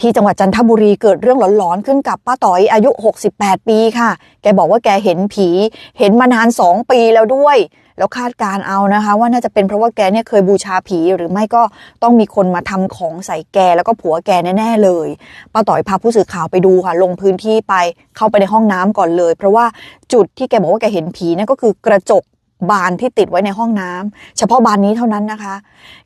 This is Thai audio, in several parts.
ที่จังหวัดจันทบุรีเกิดเรื่องหลอนๆขึ้นกับป้าต๋อยอายุ 68 ปีค่ะ แกบอกว่าแกเห็นผี เห็นมานาน 2 ปีแล้วด้วย แล้วคาดการเอานะคะ ว่าน่าจะเป็นเพราะว่าแกเนี่ยเคยบูชาผี หรือไม่ก็ต้องมีคนมาทำของใส่แกแล้วก็ผัวแกแน่ๆเลยป้าต๋อยพาผู้สื่อข่าวไปดูค่ะ ลงพื้นที่ไปเข้าไปในห้องน้ำก่อนเลย เพราะว่าจุดที่แกบอกว่าแกเห็นผีนั่นก็คือกระจก บานที่ติดไว้ในห้องน้ำเฉพาะบานนี้เท่านั้นนะคะ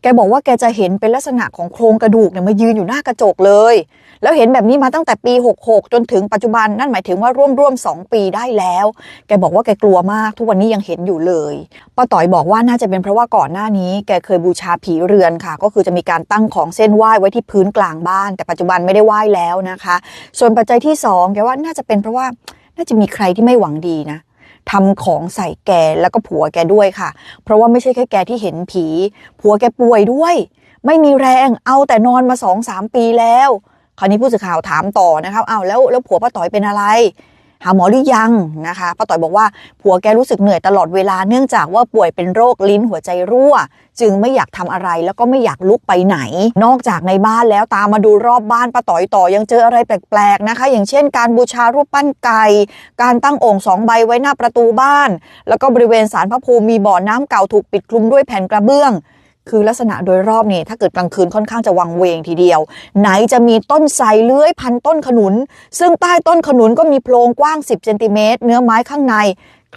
แกบอกว่าแกจะเห็นเป็นลักษณะของโครงกระดูกเนี่ยมายืนอยู่หน้ากระจกเลย แล้วเห็นแบบนี้มาตั้งแต่ปี 66 จนถึงปัจจุบันนั่นหมายถึงว่าร่วมร่วมๆ2ปีได้แล้ว แกบอกว่าแกกลัวมากทุกวันนี้ยังเห็นอยู่เลยป้าต่อยบอกว่าน่าจะเป็นเพราะว่าก่อนหน้านี้แกเคยบูชาผีเรือนค่ะ ก็คือจะมีการตั้งของเส้นไหว้ไว้ที่พื้นกลางบ้าน แต่ปัจจุบันไม่ได้ไหว้แล้วนะคะ ส่วนปัจจัยที่สองแกว่าน่าจะเป็นเพราะว่าน่าจะมีใครที่ไม่หวังดีนะ ทำของใส่แกแล้วก็ผัวแกด้วยค่ะ เพราะว่าไม่ใช่แค่แกที่เห็นผี ผัวแกป่วยด้วย ไม่มีแรงเอาแต่นอนมาสองสามปีแล้ว คราวนี้ผู้สื่อข่าวถามต่อนะครับเอาแล้วแล้วผัวป้าต่อยเป็นอะไร หาหมอหรือยังนะคะป้าต่อยบอกว่าผัวแกรู้สึกเหนื่อยตลอดเวลาเนื่องจากว่าป่วยเป็นโรคลิ้นหัวใจรั่ว จึงไม่อยากทำอะไรแล้วก็ไม่อยากลุกไปไหน นอกจากในบ้านแล้วตามมาดูรอบบ้านป้าต่อยต่อยังเจออะไรแปลกๆนะคะ อย่างเช่น การบูชารูปปั้นไก่การตั้งโอ่งสองใบไว้หน้าประตูบ้าน แล้วก็บริเวณศาลพระภูมิมีบ่อน้ำเก่าถูกปิดคลุมด้วยแผ่นกระเบื้อง คือลักษณะโดยรอบนี่ถ้าเกิดกลางคืนค่อนข้างจะวังเวงทีเดียว ไหนจะมีต้นไทรเลื้อยพันต้นขนุน ซึ่งใต้ต้นขนุนก็มีโพรงกว้าง 10เซนติเมตรเนื้อไม้ข้างใน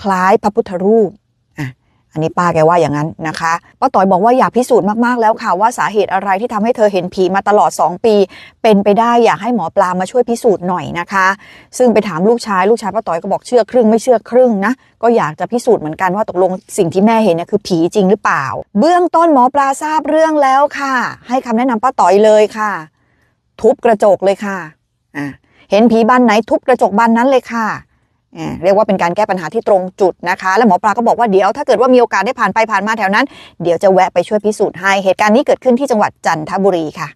คล้ายพระพุทธรูป อันนี้ป้าแกว่าอย่างนั้นนะคะป้าต่อยบอกว่าอยากพิสูจน์มากๆแล้วค่ะ ว่าสาเหตุอะไรที่ทำให้เธอเห็นผีมาตลอด 2 ปี เป็นไปได้อยากให้หมอปลามาช่วยพิสูจน์หน่อยนะคะ ซึ่งไปถามลูกชายลูกชายป้าต่อยก็บอกเชื่อครึ่งไม่เชื่อครึ่งนะก็อยากจะพิสูจน์เหมือนกันว่าตกลงสิ่งที่แม่เห็นเนี่ยคือผีจริงหรือเปล่า เบื้องต้นหมอปลาทราบเรื่องแล้วค่ะ ให้คำแนะนำป้าต่อยเลยค่ะ ทุบกระจกเลยค่ะอะเห็นผีบ้านไหนทุบกระจกบ้านนั้นเลยค่ะ เรียกว่าเป็นการแก้ปัญหาที่ตรงจุดนะคะ แล้วหมอปลาก็บอกว่าเดี๋ยวถ้าเกิดว่ามีโอกาสได้ผ่านไปผ่านมาแถวนั้น เดี๋ยวจะแวะไปช่วยพิสูจน์ให้ เหตุการณ์นี้เกิดขึ้นที่จังหวัดจันทบุรีค่ะ